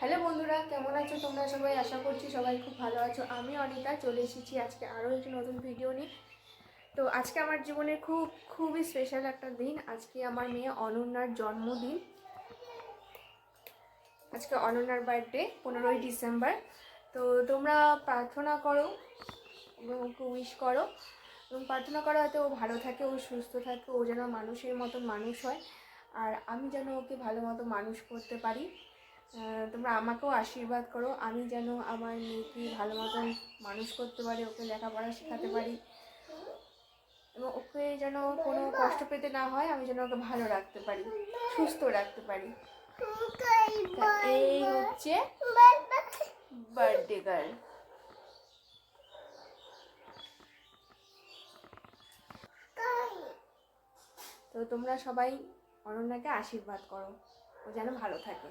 Hello বন্ধুরা, কেমন আছো তোমরা সবাই? আশা করছি সবাই খুব ভালো আছো। আমি অনিতা, চলে এসেছি আজকে আরও একটি নতুন ভিডিও নিয়ে। তো আজকে আমার জীবনের খুব, খুবই স্পেশাল একটা দিন। আজকে আমার মেয়ে অনন্যার জন্মদিন। আজকে অনন্যার বার্থডে পনেরোই ডিসেম্বর। তো তোমরা প্রার্থনা করো উইশ করো। এবং প্রার্থনা করা হয়তো ও ভালো থাকে, ও সুস্থ থাকে, ও যেন মানুষের মতন মানুষ হয়। আর আমি যেন ওকে ভালো মতো মানুষ করতে পারি। তোমরা আমাকেও আশীর্বাদ করো। আমি যেন আমার মেয়েকে ভালো মতন মানুষ করতে পারি, ওকে লেখাপড়া শেখাতে পারি। এবং ওকে যেন কোনো কষ্ট পেতে না হয়, আমি যেন ওকে ভালো রাখতে পারি, সুস্থ রাখতে পারি। এই হচ্ছে বার্থডে গার্ল তো তোমরা সবাই অনন্যাকে আশীর্বাদ করো, ও যেন ভালো থাকে।